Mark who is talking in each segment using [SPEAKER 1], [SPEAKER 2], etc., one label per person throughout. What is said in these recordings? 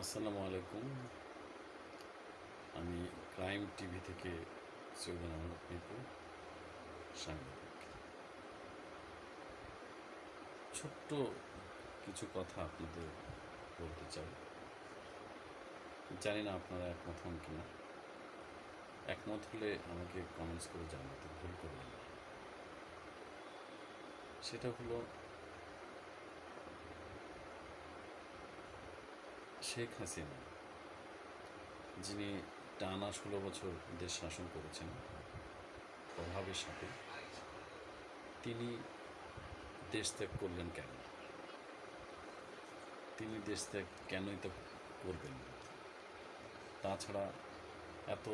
[SPEAKER 1] আসসালামু আলাইকুম। আমি ক্রাইম টিভি থেকে সৈয়দ আহমদ মিপু সাংবাদিক। ছোট্ট কিছু কথা আপনাদের বলতে চাই। জানি না আপনারা একমত হন কিনা। একমত হলে আমাকে কমেন্টস করে জানাতে ভুল করবেন সেটা হলো শেখ হাসিনা, যিনি টানা ষোলো বছর দেশ শাসন করেছেন প্রভাবের সাথে, তিনি দেশ ত্যাগ করলেন কেন? তিনি দেশ ত্যাগ কেনই তো করবেন? তাছাড়া এত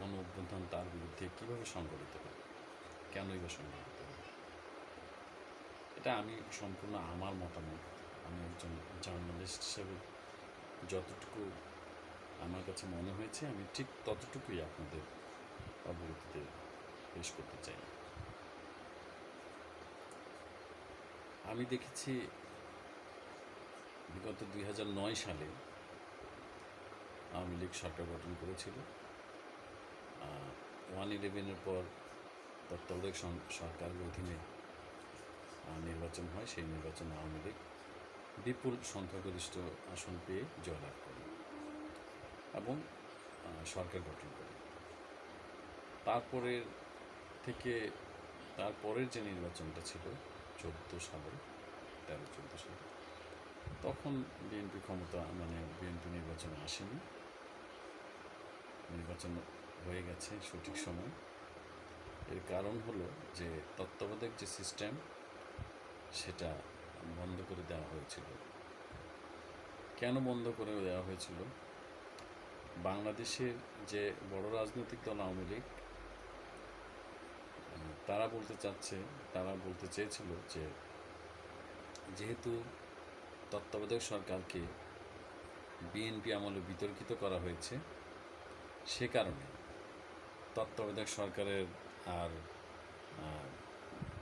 [SPEAKER 1] গণ অভ্যুত্থান তার বিরুদ্ধে কীভাবে সংগঠিত হবে? কেনই বা সংগঠিত হবে? এটা আমি সম্পূর্ণ আমার মতামত। আমি একজন জার্নালিস্ট হিসেবে যতটুকু আমার কাছে মনে হয়েছে, আমি ঠিক ততটুকুই আপনাদের অবগতিতে পেশ করতে চাই। আমি দেখেছি বিগত দুই নয় সালে আওয়ামী লীগ সরকার গঠন করেছিল। ওয়ান ইলেভেনের পর তত্ত্বাবধায়ক সরকারের অধীনে নির্বাচন হয়, সেই নির্বাচনে আওয়ামী লীগ বিপুল সংখ্যাগরিষ্ঠ আসন পেয়ে জয়লাভ করে এবং সরকার গঠন করে। তারপরের থেকে, তারপরের যে নির্বাচনটা ছিল চোদ্দ সালে, তেরো, চোদ্দ সালে, তখন বিএনপি ক্ষমতা মানে বিএনপি নির্বাচনে আসেনি। নির্বাচন হয়ে গেছে সঠিক সময়। এর কারণ হলো যে তত্ত্বাবধায়ক যে সিস্টেম, সেটা বন্ধ করে দেওয়া হয়েছিল। কেন বন্ধ করে দেওয়া হয়েছিল? বাংলাদেশের যে বড় রাজনৈতিক দল আওয়ামী লীগ তারা বলতে চাচ্ছে, তারা বলতে চেয়েছিল যে যেহেতু তত্ত্বাবধায়ক সরকারকে বিএনপি আমলে বিতর্কিত করা হয়েছে, সে কারণে তত্ত্বাবধায়ক সরকারের আর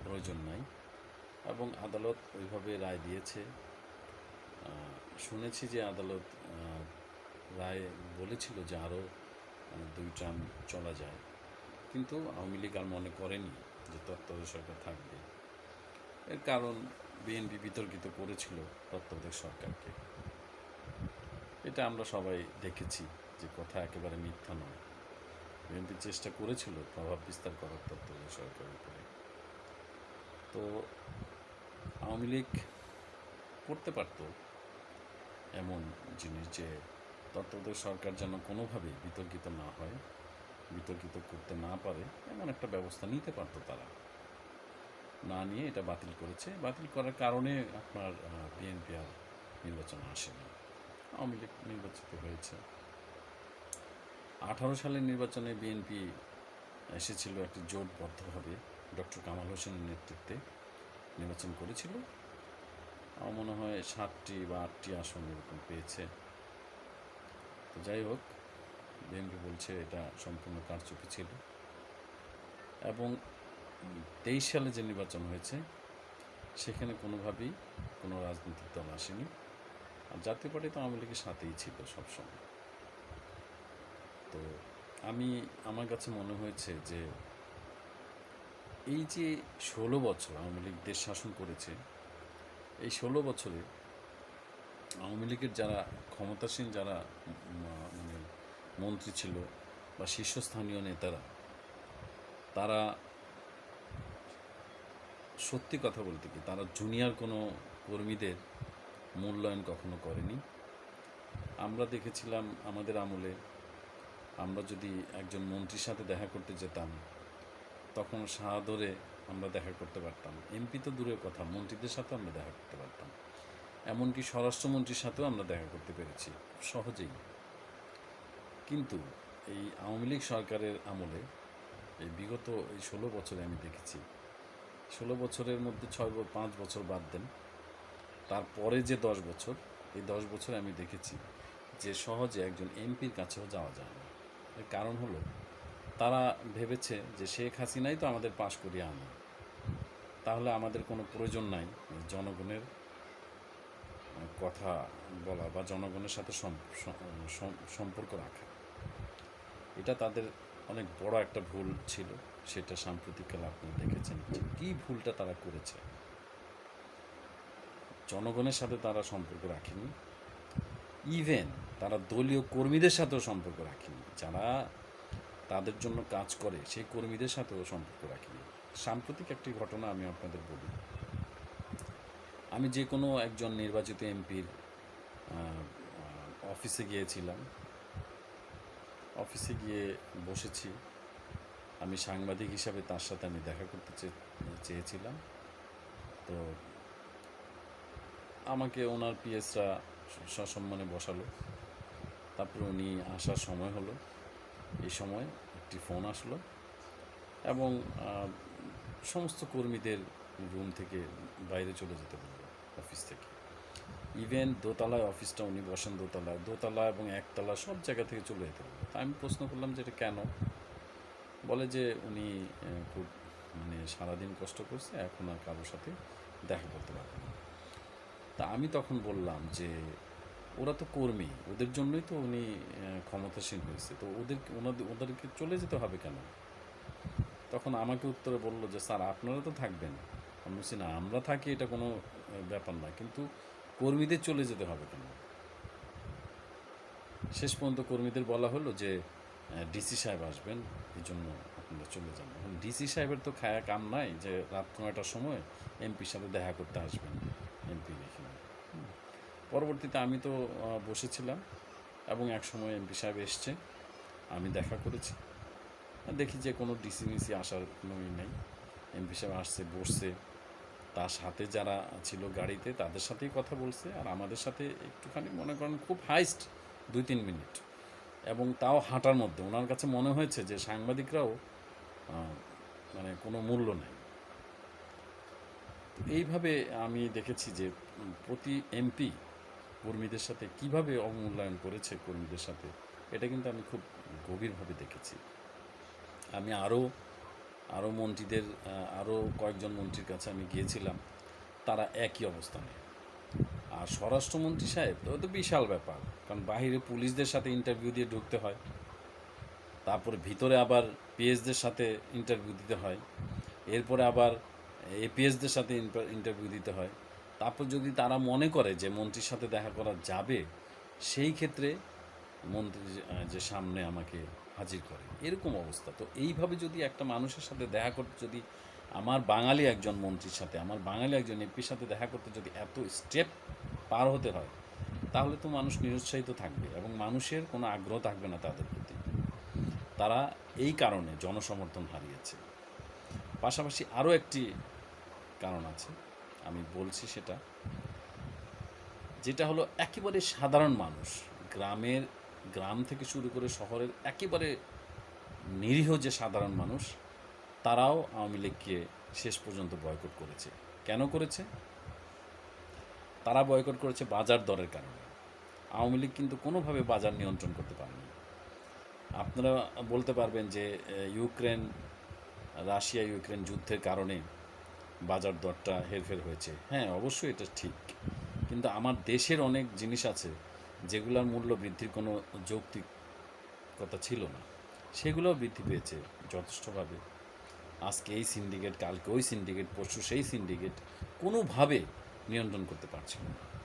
[SPEAKER 1] প্রয়োজন নাই। এবং আদালত ওইভাবে রায় দিয়েছে। শুনেছি যে আদালত রায় বলেছিল যে আরও দুই ট্রাম চলা যায়। কিন্তু আওয়ামী লীগ আর মনে করেনি যে তত্ত্বাবধায়ক সরকার থাকবে। এর কারণ বিএনপি বিতর্কিত করেছিল তত্ত্বাবধায়ক সরকারকে। এটা আমরা সবাই দেখেছি যে কথা একেবারে মিথ্যা নয়। বিএনপি চেষ্টা করেছিল প্রভাব বিস্তার করার তত্ত্বাবধায়ক সরকারের উপরে। তো আওয়ামী লীগ করতে পারত এমন জিনিস যে তত্ত্বাবধায়ক সরকার যেন কোনোভাবেই বিতর্কিত না হয়, বিতর্কিত করতে না পারে, এমন একটা ব্যবস্থা নিতে পারতো তারা। না নিয়ে এটা বাতিল করেছে। বাতিল করার কারণে আপনার বিএনপি আর নির্বাচন আসেনি। আওয়ামী লীগ নির্বাচিত হয়েছে। আঠারো সালের নির্বাচনে বিএনপি এসেছিল একটি জোটবদ্ধভাবে, ডক্টর কামাল হোসেনের নেতৃত্বে। নির্বাচন করেছিল। আমার মনে হয় সাতটি বা আটটি আসন এরকম পেয়েছে। তো যাই হোক, বিএনপি বলছে এটা সম্পূর্ণ কারচুপি ছিল। এবং তেইশ সালে যে নির্বাচন হয়েছে, সেখানে কোনোভাবেই কোনো রাজনৈতিক দল আসেনি। আর জাতীয় পার্টি তো আওয়ামী লীগের সাথেই ছিল সবসময়। তো আমি, আমার কাছে মনে হয়েছে যে এই যে ষোলো বছর আওয়ামী লীগ দেশ শাসন করেছে, এই ষোলো বছরে আওয়ামী লীগের যারা ক্ষমতাসীন, যারা মানে মন্ত্রী ছিল বা শীর্ষস্থানীয় নেতারা, তারা সত্যি কথা বলতে কি, তারা জুনিয়র কোনো কর্মীদের মূল্যায়ন কখনো করেনি। আমরা দেখেছিলাম আমাদের আমলে আমরা যদি একজন মন্ত্রীর সাথে দেখা করতে যেতাম তখন সাদরে আমরা দেখা করতে পারতাম। এমপি তো দূরের কথা, মন্ত্রীদের সাথেও আমরা দেখা করতে পারতাম। এমনকি স্বরাষ্ট্রমন্ত্রীর সাথেও আমরা দেখা করতে পেরেছি, সহজেই। কিন্তু এই আওয়ামী লীগ সরকারের আমলে এই বিগত এই ষোলো বছরে আমি দেখেছি, ষোলো বছরের মধ্যে ছয় পাঁচ বছর বাদ দেন, তারপরে যে দশ বছর, এই দশ বছরে আমি দেখেছি যে সহজে একজন এমপির কাছেও যাওয়া যায় না। এর কারণ হলো তারা ভেবেছে যে শেখ হাসিনাই তো আমাদের পাশ করিয়ে আনে। তাহলে আমাদের কোনো প্রয়োজন নাই জনগণের কথা বলা বা জনগণের সাথে সম- সম- সম- সম্পর্ক রাখা। এটা তাদের অনেক বড় একটা ভুল ছিল, সেটা সাম্প্রতিককালে আপনারা দেখেছেন কী ভুলটা তারা করেছে। জনগণের সাথে তারা সম্পর্ক রাখেনি। ইভেন তারা দলীয় কর্মীদের সাথেও সম্পর্ক রাখেনি। যারা তাদের জন্য কাজ করে, সেই কর্মীদের সাথেও সম্পর্ক রাখেনি সাম্প্রতিক একটি ঘটনা আমি আপনাদের বলি। আমি যে কোনো একজন নির্বাচিত এমপির অফিসে গিয়েছিলাম। অফিসে গিয়ে বসেছি। আমি সাংবাদিক হিসাবে তার সাথে আমি দেখা করতে চেয়েছিলাম। তো আমাকে ওনার পিএসরা সসম্মানে বসালো। তারপরে উনি আসার সময় হলো। এই সময় একটি ফোন আসলো এবং সমস্ত কর্মীদের রুম থেকে বাইরে চলে যেতে বলল অফিস থেকে। ইভেন দোতলায় অফিসটা উনি বসেন, দোতলায়। দোতলা এবং একতলা সব জায়গা থেকে চলে যেতে বলল। তা আমি প্রশ্ন করলাম যে এটা কেন? বলে যে উনি খুব মানে সারাদিন কষ্ট করছে, এখন আর কারোর সাথে দেখা করতে পারবে না। তা আমি তখন বললাম যে ওরা তো কর্মী, ওদের জন্যই তো উনি ক্ষমতাসীন হয়েছে। তো ওদের, ওনাদের, ওদেরকে চলে যেতে হবে কেন? তখন আমাকে উত্তরে বলল যে, স্যার, আপনারা তো থাকবেন। আমি বলছি, না, আমরা থাকি, এটা কোনো ব্যাপার না। কিন্তু কর্মীদের চলে যেতে হবে কেন? শেষ পর্যন্ত কর্মীদের বলা হলো যে ডিসি সাহেব আসবেন এই জন্য আপনারা চলে যান। এখন ডিসি সাহেবের তো খায়া কাম নাই যে, রাত নয়টার সময় এমপির সাথে দেখা করতে আসবেন, এমপি হুম। পরবর্তীতে আমি তো বসেছিলাম এবং এক সময় এমপি সাহেব এসছে, আমি দেখা করেছি। দেখি যে কোনো ডিসি মিসি আসার কোনো ই নেই এমপি সাহেব আসছে, বসছে। তার সাথে যারা ছিল গাড়িতে, তাদের সাথেই কথা বলছে। আর আমাদের সাথে একটুখানি মনে করেন খুব হাইস্ট দুই তিন মিনিট। এবং তাও হাঁটার মধ্যে। ওনার কাছে মনে হয়েছে যে সাংবাদিকরাও মানে কোনো মূল্য নেই। এইভাবে আমি দেখেছি যে প্রতি এমপি কর্মীদের সাথে কীভাবে অবমূল্যায়ন করেছে কর্মীদের সাথে, এটা কিন্তু আমি খুব গভীরভাবে দেখেছি। আমি আরও আরও মন্ত্রীদের আরও কয়েকজন মন্ত্রীর কাছে আমি গিয়েছিলাম, তারা একই অবস্থানে। আর স্বরাষ্ট্রমন্ত্রী সাহেব, তো তো বিশাল ব্যাপার, কারণ বাইরে পুলিশদের সাথে ইন্টারভিউ দিয়ে ঢুকতে হয়, তারপরে ভিতরে আবার পিএসদের সাথে ইন্টারভিউ দিতে হয়, এরপরে আবার এপিএসদের সাথে ইন্টারভিউ দিতে হয়। তারপর যদি তারা মনে করে যে মন্ত্রীর সাথে দেখা করা যাবে, সেই ক্ষেত্রে মন্ত্রী যে- সামনে আমাকে হাজির করে। এরকম অবস্থা। তো এইভাবে যদি একটা মানুষের সাথে দেখা করতে যদি আমার বাঙালি একজন মন্ত্রীর সাথে, আমার বাঙালি একজন এমপির সাথে দেখা করতে যদি এত স্টেপ পার হতে হয়, তাহলে তো মানুষ নিরুৎসাহিত থাকবে এবং মানুষের কোনো আগ্রহ থাকবে না তাদের প্রতি। তারা এই কারণে জনসমর্থন হারিয়েছে। পাশাপাশি আরও একটি কারণ আছে। আমি বলছি সেটা, যেটা হলো একেবারে সাধারণ মানুষ, গ্রামের, গ্রাম থেকে শুরু করে শহরের একেবারে নিরীহ যে সাধারণ মানুষ, তারাও আওয়ামী লীগকে শেষ পর্যন্ত বয়কট করেছে। কেন করেছে? তারা বয়কট করেছে বাজার দরের কারণে। আওয়ামী লীগ কিন্তু কোনোভাবে বাজার নিয়ন্ত্রণ করতে পারেনি। আপনারা বলতে পারবেন যে ইউক্রেন রাশিয়া ইউক্রেন যুদ্ধের কারণে বাজার দরটা হেরফের হয়েছে। হ্যাঁ অবশ্যই এটা ঠিক। কিন্তু আমার দেশের অনেক জিনিস আছে যেগুলোর মূল্য বৃদ্ধির কোনো যৌক্তিকতা ছিল না। সেগুলোও বৃদ্ধি পেয়েছে যথেষ্টভাবে। আজকে এই সিন্ডিকেট কালকে ওই সিন্ডিকেট পরশু সেই সিন্ডিকেট কোনোভাবে নিয়ন্ত্রণ করতে পারছিল না।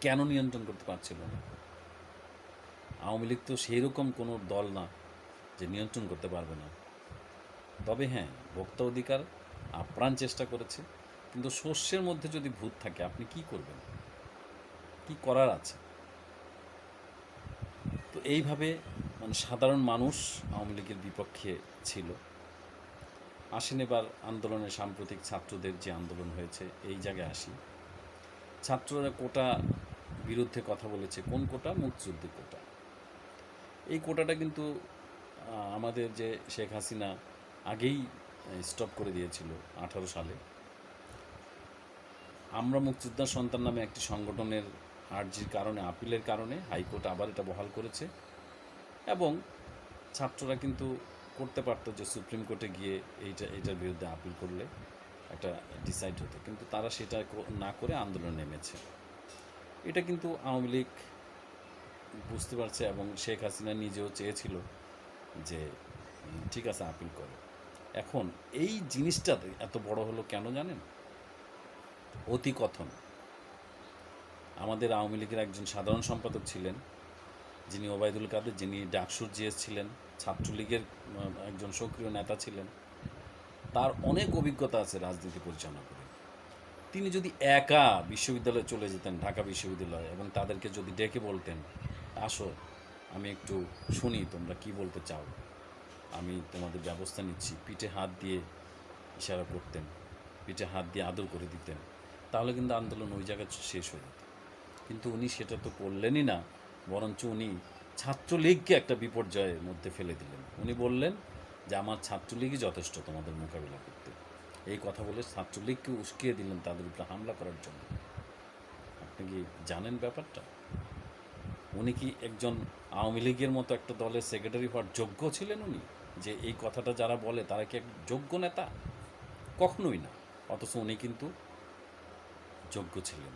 [SPEAKER 1] কেন নিয়ন্ত্রণ করতে পারছিল না? আওয়ামী লীগ তো সেই রকম কোনো দল না যে নিয়ন্ত্রণ করতে পারবে না। তবে হ্যাঁ ভোক্তা অধিকার আপ্রাণ চেষ্টা করেছে, কিন্তু শস্যের মধ্যে যদি ভূত থাকে, আপনি কি করবেন? কি করার আছে? তো এইভাবে মানে সাধারণ মানুষ আওয়ামী লীগের বিপক্ষে ছিল। আসেন এবার আন্দোলনের সাম্প্রতিক ছাত্রদের যে আন্দোলন হয়েছে, এই জায়গায় আসি। ছাত্ররা কোটা বিরুদ্ধে কথা বলেছে। কোন কোটা? মুক্তিযুদ্ধের কোটা। এই কোটাটা কিন্তু আমাদের যে শেখ হাসিনা আগেই স্টপ করে দিয়েছিল আঠারো সালে। আমরা মুক্তিযোদ্ধার সন্তান নামে একটি সংগঠনের আর্জির কারণে, আপিলের কারণে হাইকোর্ট আবার এটা বহাল করেছে এবং ছাত্ররা কিন্তু করতে পারতো যে সুপ্রিম কোর্টে গিয়ে এইটা, এটার বিরুদ্ধে আপিল করলে একটা ডিসাইড হতো। কিন্তু তারা সেটা না করে আন্দোলনে নেমেছে। এটা কিন্তু আওয়ামী লীগ বুঝতে পারছে এবং শেখ হাসিনা নিজেও চেয়েছিল যে, ঠিক আছে, আপিল করো। এখন এই জিনিসটা এত বড় হলো কেন জানেন? অতি কথন আমাদের আওয়ামী লীগের একজন সাধারণ সম্পাদক ছিলেন, যিনি ওবায়দুল কাদের, যিনি ডাকসুর জিএস ছিলেন, ছাত্রলীগের একজন সক্রিয় নেতা ছিলেন। তার অনেক অভিজ্ঞতা আছে রাজনীতি পরিচালনা করে। তিনি যদি একা বিশ্ববিদ্যালয়ে চলে যেতেন, ঢাকা বিশ্ববিদ্যালয়ে, এবং তাদেরকে যদি ডেকে বলতেন, আসো, আমি একটু শুনি তোমরা কি বলতে চাও। আমি তোমাদের ব্যবস্থা নিচ্ছি। পিঠে হাত দিয়ে ইশারা করতেন, পিঠে হাত দিয়ে আদর করে দিতেন। তাহলে কিন্তু আন্দোলন ওই জায়গায় শেষ হয়ে যেত। কিন্তু উনি সেটা তো করলেনই না, বরঞ্চ উনি ছাত্রলীগকে একটা বিপর্যয়ের মধ্যে ফেলে দিলেন। উনি বললেন যে, আমার ছাত্রলীগই যথেষ্ট তোমাদের মোকাবিলা করতে। এই কথা বলে ছাত্রলীগকে উস্কিয়ে দিলেন তাদের উপরে হামলা করার জন্য। আপনি কি জানেন ব্যাপারটা? উনি কি একজন আওয়ামী লীগের মতো একটা দলের সেক্রেটারি হওয়ার যোগ্য ছিলেন উনি? যে এই কথাটা যারা বলে, তারা কি এক যোগ্য নেতা? কখনোই না। অথচ উনি কিন্তু যোগ্য ছিলেন।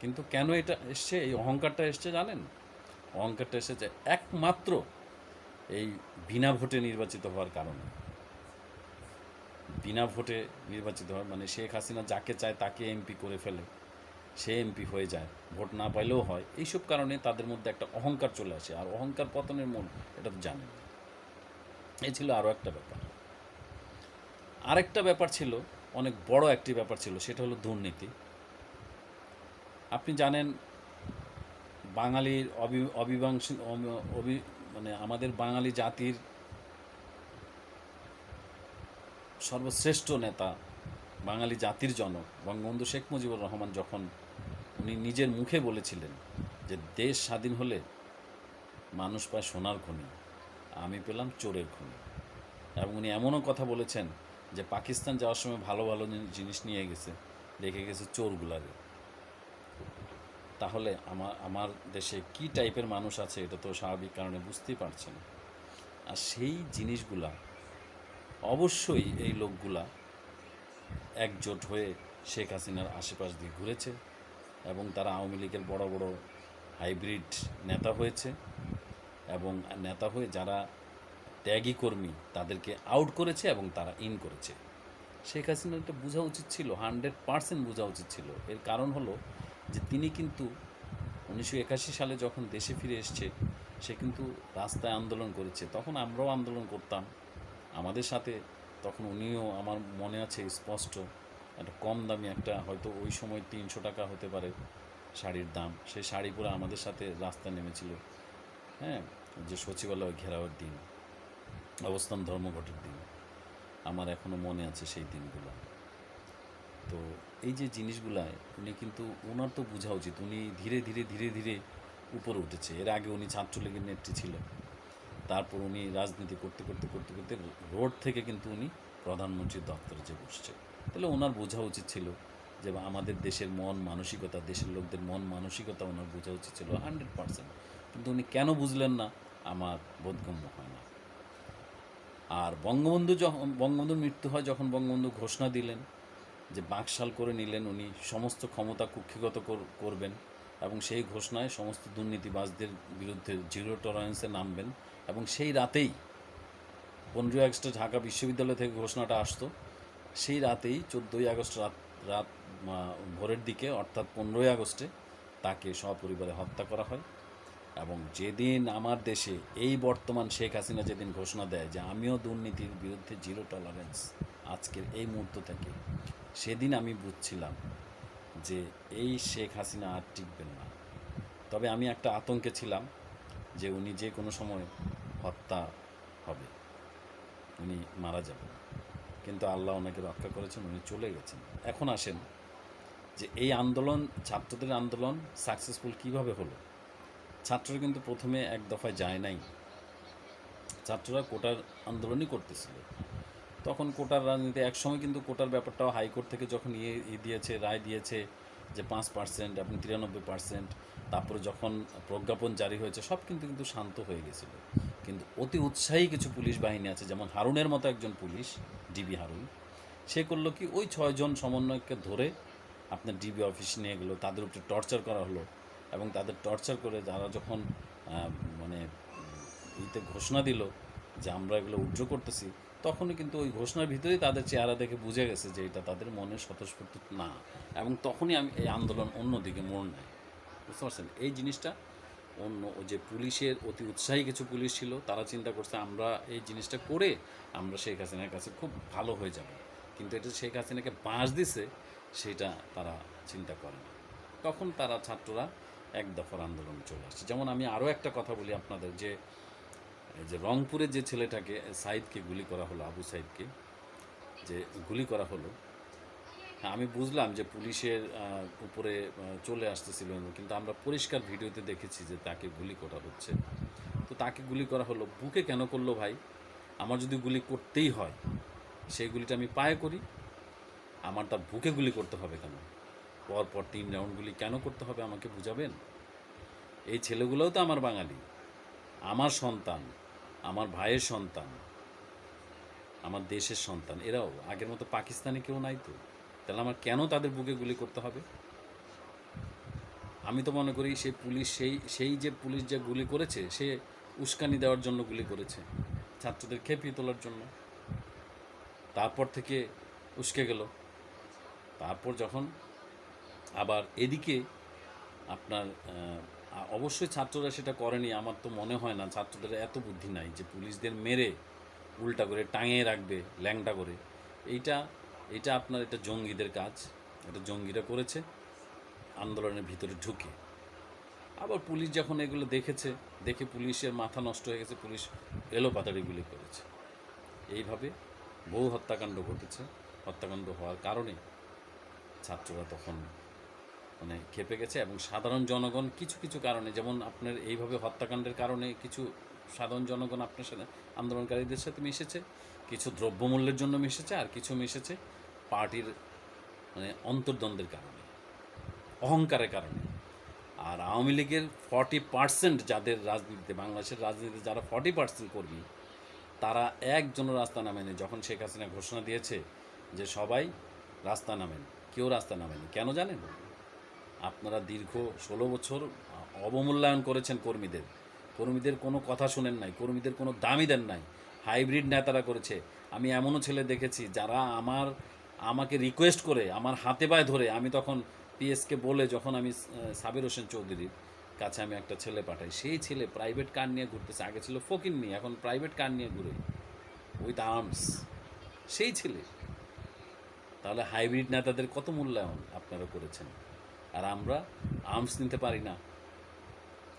[SPEAKER 1] কিন্তু কেন এটা এসছে? এই অহংকারটা এসছে জানেন? অহংকারটা এসেছে একমাত্র এই বিনা ভোটে নির্বাচিত হওয়ার কারণে। বিনা ভোটে নির্বাচিত হয় মানে শেখ হাসিনা যাকে চায় তাকে এমপি করে ফেলে। সে এমপি হয়ে যায়, ভোট না পাইলেও হয়। এইসব কারণে তাদের মধ্যে একটা অহংকার চলে আসে। আর অহংকার পতনের মূল, এটা তো জানেন। এই ছিল আরও একটা ব্যাপার। আরেকটা ব্যাপার ছিল, অনেক বড় একটি ব্যাপার ছিল, সেটা হলো দুর্নীতি। আপনি জানেন, বাঙালির অবি, অবিবাংশ অবি মানে আমাদের বাঙালি জাতির সর্বশ্রেষ্ঠ নেতা, বাঙালি জাতির জনক, বঙ্গবন্ধু শেখ মুজিবুর রহমান যখন উনি নিজের মুখে বলেছিলেন যে দেশ স্বাধীন হলে মানুষ পায় সোনার খনি আমি পেলাম চোরের খনি। এবং উনি এমনও কথা বলেছেন যে পাকিস্তান যাওয়ার সময় ভালো ভালো জিনিস নিয়ে গেছে রেখে গেছে চোরগুলারে। তাহলে আমার আমার দেশে কি টাইপের মানুষ আছে এটা তো স্বাভাবিক কারণে বুঝতেই পারছেন। আর সেই জিনিসগুলা, অবশ্যই এই লোকগুলা একজোট হয়ে শেখ হাসিনার আশেপাশ দিয়ে ঘুরেছে এবং তারা আওয়ামী লীগের বড় বড় হাইব্রিড নেতা হয়েছে। এবং নেতা হয়ে যারা ত্যাগী কর্মী, তাদেরকে আউট করেছে এবং তারা ইন করেছে। শেখ হাসিনার এটা বোঝা উচিত ছিল হান্ড্রেড পার্সেন্ট বোঝা উচিত ছিল। এর কারণ হলো যে তিনি কিন্তু উনিশশো একাশি সালে যখন দেশে ফিরে এসছে, সে কিন্তু রাস্তায় আন্দোলন করেছে। তখন আমরাও আন্দোলন করতাম। আমাদের সাথে তখন উনিও আমার মনে আছে স্পষ্ট, একটা কম দামি একটা, হয়তো ওই সময় তিনশো টাকা হতে পারে শাড়ির দাম। সেই শাড়ি পরে আমাদের সাথে রাস্তায় নেমেছিল। হ্যাঁ যে সচিবালয় ঘেরাওয়ের দিন, অবস্থান ধর্মঘটের দিন, আমার এখনও মনে আছে সেই দিনগুলো। তো এই যে জিনিসগুলায় উনি কিন্তু ওনার তো বোঝা উচিত, উনি ধীরে ধীরে ধীরে ধীরে উপরে উঠেছে। এর আগে উনি ছাত্রলীগের নেত্রী ছিলেন। তারপর উনি রাজনীতি করতে করতে করতে করতে রোড থেকে কিন্তু উনি প্রধানমন্ত্রীর দপ্তরে যে বসছে। তাহলে ওনার বোঝা উচিত ছিল যে আমাদের দেশের মন মানসিকতা, দেশের লোকদের মন মানসিকতা ওনার বোঝা উচিত ছিল হান্ড্রেড পার্সেন্ট কিন্তু উনি কেন বুঝলেন না? আমার বোধগম্য হয় না। আর বঙ্গবন্ধু যখন, বঙ্গবন্ধুর মৃত্যু হয় যখন বঙ্গবন্ধু ঘোষণা দিলেন যে বাকশাল করে নিলেন, উনি সমস্ত ক্ষমতা কুক্ষিগত করবেন এবং সেই ঘোষণায় সমস্ত দুর্নীতিবাজদের বিরুদ্ধে জিরো টলারেন্সে নামবেন এবং সেই রাতেই পনেরোই আগস্টে ঢাকা বিশ্ববিদ্যালয় থেকে ঘোষণাটা আসতো। সেই রাতেই চোদ্দোই আগস্ট রাত রাত ভোরের দিকে, অর্থাৎ পনেরোই আগস্টে, তাকে সপরিবারে হত্যা করা হয় এবং যেদিন আমার দেশে এই বর্তমান শেখ হাসিনা যেদিন ঘোষণা দেয় যে আমিও দুর্নীতির বিরুদ্ধে জিরো টলারেন্স আজকের এই মুহূর্ত থেকে, সেদিন আমি বুঝছিলাম যে এই শেখ হাসিনা আর টিকবেন না। তবে আমি একটা আতঙ্কে ছিলাম যে উনি যে কোনো সময় হত্যা হবে, উনি মারা যাবেন। কিন্তু আল্লাহ ওনাকে রক্ষা করেছেন, উনি চলে গেছেন। এখন আসেন যে এই আন্দোলন, ছাত্রদের আন্দোলন সাকসেসফুল কীভাবে হলো? ছাত্ররা কিন্তু প্রথমে এক দফায় যায় নাই। ছাত্ররা কোটার আন্দোলনই করতেছিল। তখন কোটার রাজনীতি, একসময় কিন্তু কোটার ব্যাপারটাও হাইকোর্ট থেকে যখন ইয়ে দিয়েছে, রায় দিয়েছে যে পাঁচ পার্সেন্ট এবং তিরানব্বই পার্সেন্ট তারপরে যখন প্রজ্ঞাপন জারি হয়েছে, সব কিন্তু কিন্তু শান্ত হয়ে গেছিল। কিন্তু অতি উৎসাহী কিছু পুলিশ বাহিনী আছে, যেমন হারুনের মতো একজন পুলিশ ডিবি হারুন। সে করল কি, ওই ছয়জন সমন্বয়কে ধরে আপনার ডিবি অফিস নিয়ে গেলো, তাদের উপরে টর্চার করা হলো এবং তাদের টর্চার করে যারা যখন মানে ইতে ঘোষণা দিল যে আমরা এগুলো উজ্জ্ব করতেছি, তখনই কিন্তু ওই ঘোষণার ভিতরেই তাদের চেহারা দেখে বুঝে গেছে যে এটা তাদের মনে স্বতঃস্ফূর্ত না এবং তখনই আমি এই আন্দোলন অন্যদিকে মোড় নেয়। বুঝতে পারছেন? এই জিনিসটা অন্য যে পুলিশের অতি উৎসাহী কিছু পুলিশ ছিল, তারা চিন্তা করছে আমরা এই জিনিসটা করে আমরা শেখ হাসিনার কাছে খুব ভালো হয়ে যাব। কিন্তু এটা শেখ হাসিনাকে বাঁশ দিছে সেটা তারা চিন্তা করে না। তখন তারা ছাত্ররা এক দফার আন্দোলনে চলে আসছে। যেমন আমি আরও একটা কথা বলি আপনাদের, যে যে রংপুরে যে ছেলেটাকে, সাইদকে গুলি করা হলো, আবু সাইদকে, যে গুলি করা হলো হ্যাঁ আমি বুঝলাম যে পুলিশের উপরে চলে আসতেছিল কিন্তু আমরা পরিষ্কার ভিডিওতে দেখেছি যে তাকে গুলি করা হচ্ছে। তো তাকে গুলি করা হলো, বুকে কেন করল ভাই? আমার যদি গুলি করতেই হয়, সেই গুলিটা আমি পায়ে করি আমার তার বুকে গুলি করতে হবে কেন? পরপর পর তিন রাউন্ড গুলি কেন করতে হবে আমাকে বুঝাবেন? এই ছেলেগুলোও তো আমার বাঙালি। আমার সন্তান, আমার ভাইয়ের সন্তান, আমার দেশের সন্তান। এরাও, আগের মতো পাকিস্তানে কেউ নাই তো। তাহলে আমার কেন তাদের বুকে গুলি করতে হবে? আমি তো মনে করি সেই পুলিশ, সেই সেই যে পুলিশ যে গুলি করেছে, সে উস্কানি দেওয়ার জন্য গুলি করেছে, ছাত্রদের খেপিয়ে তোলার জন্য। তারপর থেকে উস্কে গেল। তারপর যখন আবার এদিকে আপনার অবশ্যই ছাত্ররা সেটা করেনি, আমার তো মনে হয় না, ছাত্রদের এত বুদ্ধি নাই যে পুলিশদের মেরে উল্টা করে টাঙিয়ে রাখবে, ল্যাংটা করে। এইটা এটা আপনার, এটা জঙ্গিদের কাজ, এটা জঙ্গিরা করেছে, আন্দোলনের ভিতরে ঢুকে। আবার পুলিশ যখন এগুলো দেখেছে, দেখে পুলিশের মাথা নষ্ট হয়ে গেছে, পুলিশ এলো গুলি করেছে। এইভাবে বহু হত্যাকাণ্ড ঘটেছে। হত্যাকাণ্ড হওয়ার কারণে ছাত্ররা তখন মানে খেপে গেছে এবং সাধারণ জনগণ কিছু কিছু কারণে, যেমন আপনার এইভাবে হত্যাকাণ্ডের কারণে কিছু সাধারণ জনগণ আপনার সাথে আন্দোলনকারীদের সাথে মিশেছে, কিছু দ্রব্যমূল্যের জন্য মিশেছে আর কিছু মিশেছে পার্টির মানে অন্তর্দ্বন্দ্বের কারণে, অহংকারের কারণে। আর আওয়ামী লীগের ফর্টি পার্সেন্ট যাদের রাজনীতিতে, বাংলাদেশের রাজনীতিতে যারা ফর্টি পার্সেন্ট কর্মী, তারা একজনও রাস্তা নামেনি। যখন শেখ হাসিনা ঘোষণা দিয়েছে যে সবাই রাস্তা নামেন কেউ রাস্তা নামেনি কেন জানেন? আপনারা দীর্ঘ ষোলো বছর অবমূল্যায়ন করেছেন কর্মীদের। কর্মীদের কোনো কথা শুনেন নাই, কর্মীদের কোনো দামই দেন নাই। হাইব্রিড নেতারা করেছে। আমি এমনও ছেলে দেখেছি যারা আমার, আমাকে রিকোয়েস্ট করে, আমার হাতে পায়ে ধরে, আমি তখন পিএসকে বলে যখন আমি সাবির হোসেন চৌধুরীর কাছে আমি একটা ছেলে পাঠাই। সেই ছেলে প্রাইভেট কার নিয়ে ঘুরতেছে। আগে ছিল ফকির নিয়ে এখন প্রাইভেট কার নিয়ে ঘুরে। উইথ আর্মস সেই ছেলে। তাহলে হাইব্রিড নেতাদের কত মূল্যায়ন আপনারা করেছেন? আর আমরা আর্মস নিতে পারি না।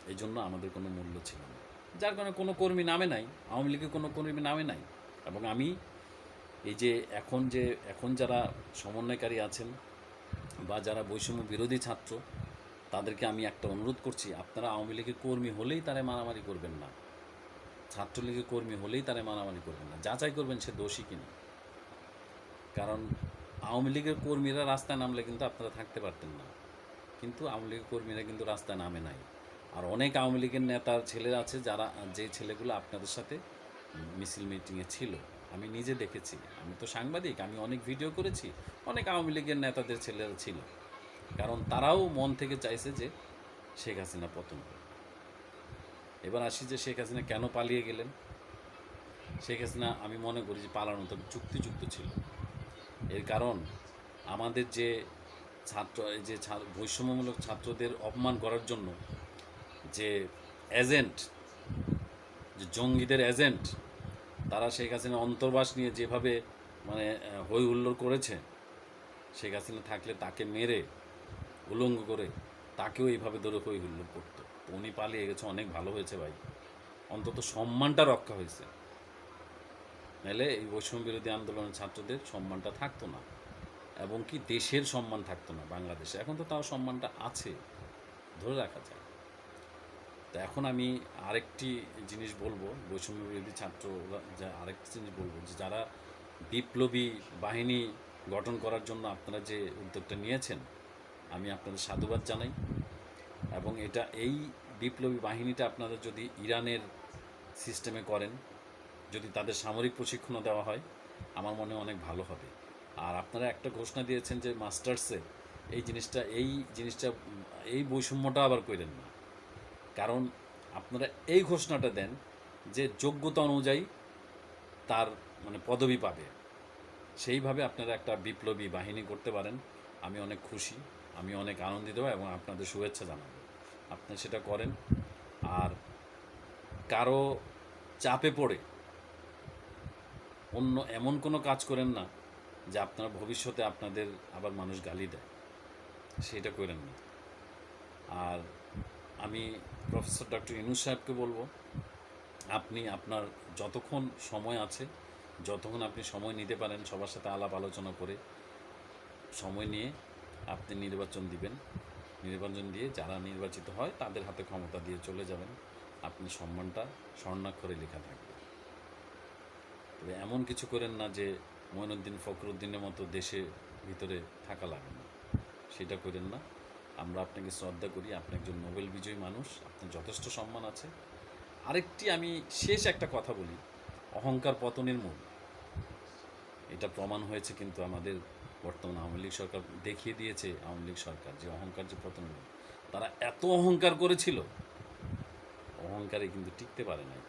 [SPEAKER 1] এই জন্য আমাদের কোনো মূল্য ছিল না। যার কারণে কোনো কর্মী নামে নাই, আওয়ামী লীগের কোনো কর্মী নামে নাই। এবং আমি এই যে এখন যে, এখন যারা সমন্বয়কারী আছেন বা যারা বৈষম্য বিরোধী ছাত্র, তাদেরকে আমি একটা অনুরোধ করছি, আপনারা আওয়ামী লীগের কর্মী হলেই তারা মারামারি করবেন না। ছাত্রলীগের কর্মী হলেই তারা মারামারি করবেন না। যাচাই করবেন সে দোষী কিনা। কারণ আওয়ামী লীগের কর্মীরা রাস্তায় নামলে কিন্তু আপনারা থাকতে পারতেন না। কিন্তু আওয়ামী লীগের কর্মীরা কিন্তু রাস্তায় নামে নাই। আর অনেক আওয়ামী লীগের নেতার ছেলেরা আছে যারা, যে ছেলেগুলো আপনাদের সাথে মিছিল মিটিংয়ে ছিল, আমি নিজে দেখেছি। আমি তো সাংবাদিক, আমি অনেক ভিডিও করেছি, অনেক আওয়ামী লীগের নেতাদের ছেলেরা ছিল। কারণ তারাও মন থেকে চাইছে যে শেখ হাসিনা পতন। এবার আসি যে শেখ হাসিনা কেন পালিয়ে গেলেন? শেখ হাসিনা, আমি মনে করি যে পালানো তো যুক্তিযুক্ত ছিল। এর কারণ আমাদের যে ছাত্র যে বৈষম্যমূলক ছাত্রদের অপমান করার জন্য যে এজেন্ট যে জঙ্গিদের এজেন্ট তারা শেখ হাসিনা অন্তর্বাস নিয়ে যেভাবে মানে হই হুল্লোড় করেছে, শেখ হাসিনা থাকলে তাকে মেরে, উলঙ্গ করে তাকেও এইভাবে ধরে হই হুল্লোড় করতো। উনি পালিয়ে গেছে, অনেক ভালো হয়েছে ভাই। অন্তত সম্মানটা রক্ষা হয়েছে। নাহলে এই বৈষম্য বিরোধী আন্দোলনের ছাত্রদের সম্মানটা থাকতো না এবং কি দেশের সম্মান থাকতো না বাংলাদেশে। এখন তো তাও সম্মানটা আছে, ধরে রাখা যায়। তো এখন আমি আরেকটি জিনিস বলব, বৈষম্য বিরোধী ছাত্র যা আরেকটি জিনিস বলব যে যারা বিপ্লবী বাহিনী গঠন করার জন্য আপনারা যে উদ্যোগটা নিয়েছেন, আমি আপনাদের সাধুবাদ জানাই। এবং এটা এই বিপ্লবী বাহিনীটা আপনারা যদি ইরানের সিস্টেমে করেন যদি তাদের সামরিক প্রশিক্ষণও দেওয়া হয়, আমার মনে অনেক ভালো হবে। আর আপনারা একটা ঘোষণা দিয়েছেন যে মাস্টার্সে এই জিনিসটা এই জিনিসটা, এই বৈষম্যটা আবার করেন না। কারণ আপনারা এই ঘোষণাটা দেন যে যোগ্যতা অনুযায়ী তার মানে পদবি পাবে। সেইভাবে আপনারা একটা বিপ্লবী বাহিনী করতে পারেন। আমি অনেক খুশি, আমি অনেক আনন্দিত এবং আপনাদের শুভেচ্ছা জানাব। আপনি সেটা করেন। আর কারও চাপে পড়ে অন্য এমন কোনো কাজ করেন না যে আপনার ভবিষ্যতে আপনাদের আবার মানুষ গালি দেয়। সেটা করেন না। আর আমি প্রফেসর ডক্টর ইনু সাহেবকে বলব, আপনি আপনার যতক্ষণ সময় আছে, যতক্ষণ আপনি সময় নিতে পারেন, সবার সাথে আলাপ আলোচনা করে সময় নিয়ে আপনি নির্বাচন দিবেন। নির্বাচন দিয়ে যারা নির্বাচিত হয়, তাদের হাতে ক্ষমতা দিয়ে চলে যাবেন। আপনি সম্মানটা স্বর্ণাক্ষরে লেখা থাকবে। তবে এমন কিছু করেন না যে মঈনুদ্দিন ফখরুদ্দিনের মতো দেশে ভিতরে থাকা লাগে না। সেটা করেন না। আমরা আপনাকে শ্রদ্ধা করি, আপনি একজন নোবেল বিজয়ী মানুষ, আপনার যথেষ্ট সম্মান আছে। আরেকটি আমি শেষ একটা কথা বলি, অহংকার পতনের মূল। এটা প্রমাণ হয়েছে কিন্তু আমাদের বর্তমান আওয়ামী লীগ সরকার দেখিয়ে দিয়েছে, আওয়ামী লীগ সরকার যে অহংকার যে পতনের মূল তারা এত অহংকার করেছিল, অহংকারে কিন্তু টিকতে পারে নাই।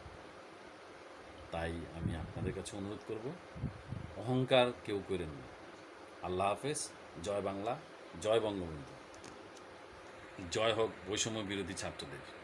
[SPEAKER 1] তাই আমি আপনাদের কাছে অনুরোধ করব, অহংকার কেউ করেন না। আল্লাহ হাফেজ, জয় বাংলা, জয় বঙ্গবন্ধু। জয় হোক বৈষম্য বিরোধী ছাত্রদের।